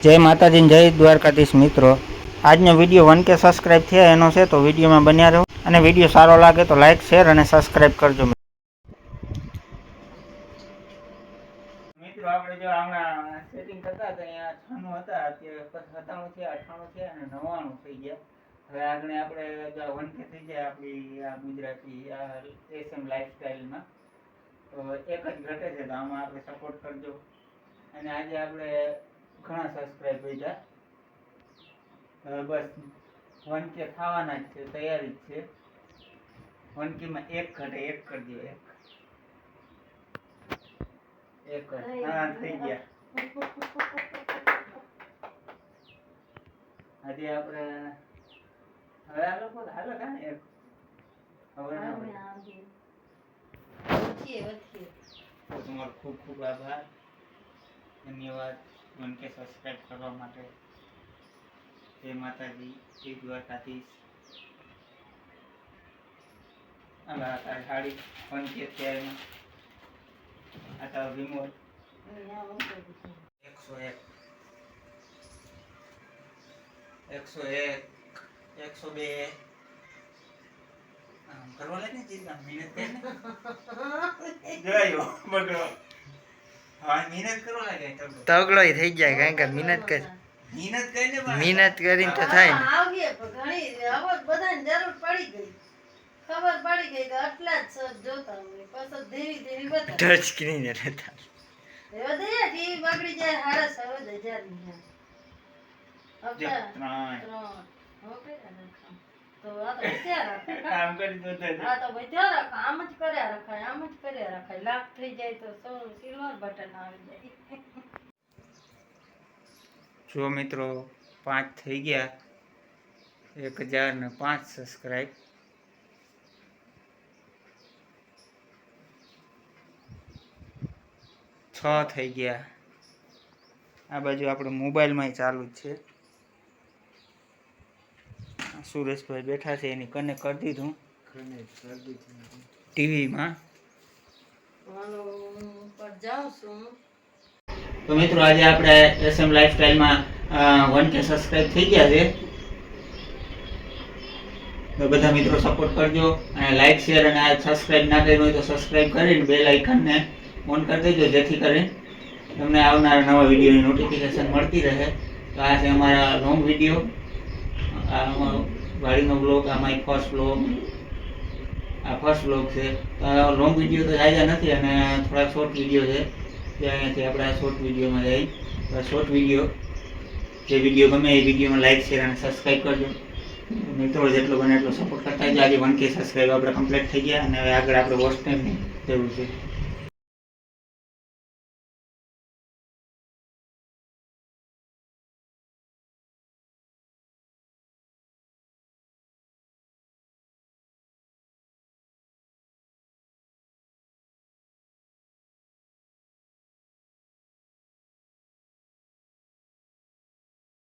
જય માતાજી જય દ્વારકાધીશ મિત્રો. આજનો વીડિયો વન કે સબસ્ક્રાઇબ થયા એનો છે તો વિડીયોમાં બન્યા રહો અને વીડિયો સારો લાગે તો લાઈક શેર અને સબસ્ક્રાઇબ કરજો મિત્રો. આપણે જો હમણાં સેટિંગ કરતા હતા, અહીંયા અઠાણું હતા, અત્યારે સત્તાણું છે અઠાણું છે અને નવ્વાણું થઈ ગયા. હવે આગળ આપણે વન કે થઈ જાય આપણી આ ગુજરાતી, આ એસએમ લાઈફસ્ટાઈલમાં તો એક જ ઘટે છે, તો આમાં આપણે સપોર્ટ કરજો. અને આજે આપણે ઘણા સબસ્ક્રાઇબ વધ્યા હવે બસ વન કે થવાના જ છે તૈયારી જ છે વન કેમાં એક ઘટે એક કરી દો એક એક જ. હા થઈ ગયા આજે આપણે હવે આ લોકો હાલો કાં એક હવે ના હોય. તો તમારો ખૂબ ખૂબ આભાર ધન્યવાદ મન કે સબસ્ક્રાઇબ કરવા માટે. જય માતાજી જય દ્વારકાધીશ. અલા તારી સાડી મન કે ત્યારે આ તારો એકસો એક. એકસો એક એકસો બે. આમ કરવા લાગે ને ચિંતા મહેનત કરીને જોયો બગડો તગડો. તગડો થઈ જાય કારણ કે મહેનત કરી. મહેનત કરીને મહેનત કરીને તો થાય ને. ઘણી બધાને જરૂર પડી ગઈ. ખબર પડી ગઈ કે આટલા જ સર જોતા હોય. પછી ધીરે ધીરે બધા ટચ સ્ક્રીન રહેતા એવા ટીવી બગડી જાય હાડા સરોજ હજારની ત્રણ. ત્રણ. ઓકે તો આ તો વધ્યા રાખે કરી દો આ તો વધ્યા આમ જ કર્યા રખાય આમ જ કર્યા રખાય. લાખ થઈ જાય તો સિલ્વર બટન આવી જાય. જો મિત્રો પાંચ થઈ ગયા. એક હજાર ને પાંચ સબસ્ક્રાઈબ છ થઈ ગયા. આ બાજુ આપણે મોબાઈલમાં ચાલુ જ છે. સુરેશભાઈ બેઠા છે એની કનેક્ટ કરી દીધું. ટીવીમાં. તો મિત્રો આજે આપણે એસએમ લાઈફસ્ટાઈલમાં વન કે સબસ્ક્રાઇબ થઈ ગયા છે. તો બધા મિત્રો સપોર્ટ કરજો અને લાઈક શેર અને આ સબસ્ક્રાઇબ ના કર્યું હોય તો સબસ્ક્રાઇબ કરીને બેલ આઇકનને ઓન કરી દેજો જેથી કરીને તમને આવનારા નવા વિડીયોની નોટિફિકેશન મળતી રહે. તો આ છે અમારા લોંગ વીડિયો આ અમારો વાડીનો બ્લોગ આ મારી ફર્સ્ટ બ્લોગ આ ફર્સ્ટ બ્લોગ છે. લોંગ વીડિયો તો આવ્યા નથી અને થોડા શોર્ટ વીડિયો છે. તે અહીંયાથી આપણે આ શોર્ટ વિડીયોમાં જઈ શોર્ટ વીડિયો જે વીડિયો ગમે એ વિડીયોમાં લાઈક શેર અને સબસ્ક્રાઈબ કરજો. મિત્રો જેટલો બને એટલો સપોર્ટ કરતા આજે વન કે સબસ્ક્રાઈબ આપણે કમ્પ્લીટ થઈ ગયા અને હવે આગળ આપણે વોટ્સએપની જરૂર છે.